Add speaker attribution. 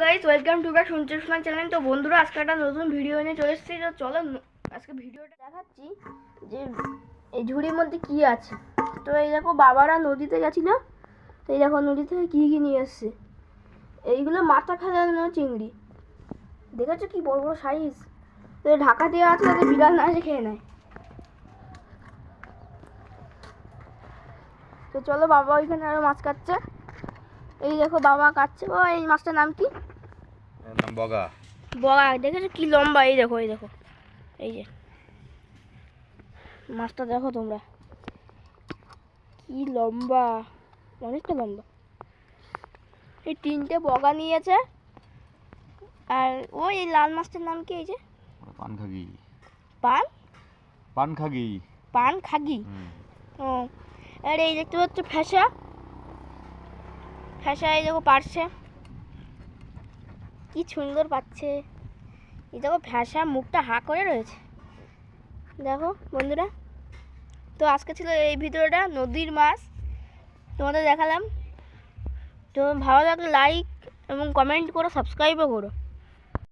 Speaker 1: Guys welcome to back শুনছে শোনা channel তো বন্ধুরা, আজকে একটা নতুন ভিডিও নিয়ে চলে এসেছি। তো চলো আজকে ভিডিওটা দেখাচ্ছি যে এই ঝুড়ির মধ্যে কি আছে। তো এই দেখো, বাবারা নদীতে গেছিল। তো এই দেখো, নদী থেকে কী কী নিয়ে এসছে। এইগুলো মাথা ফেলানো চিংড়ি। দেখেছ কি বড় বড় সাইজ তো ঢাকা দেওয়া আছে যাতে বিড়াল না এসে খেয়ে নেয়। তো চলো, বাবা ওইখানে আরও মাছ কাটছে। এই দেখো বাবা কাটছে। ও এই মাছটার নাম কি?
Speaker 2: নাম বগা।
Speaker 1: বগা দেখেছ কি লম্বা? এই দেখো এই দেখো। এই যে। মাছটা দেখো তোমরা। কি লম্বা। অনেকটা লম্বা। এই তিনটে বগা নিয়েছে। আর ওই এই লাল মাছটার নাম কি এই যে?
Speaker 2: পান খাগি
Speaker 1: পান?
Speaker 2: পান খাগি
Speaker 1: পান খাগি ও আর এই দেখতে পাচ্ছ ফ্যাসা। ফ্যাসা এই দেখো পারছে। কি সুন্দর পাচ্ছে। এই দেখো ফ্যাসা মুখটা হা করে রয়েছে। দেখো বন্ধুরা, তো আজকে ছিল এই ভিডিওটা, নদীর মাছ। তোমাদের দেখালাম। তো ভালো লাগলে লাইক এবং কমেন্ট করো সাবস্ক্রাইবও করো।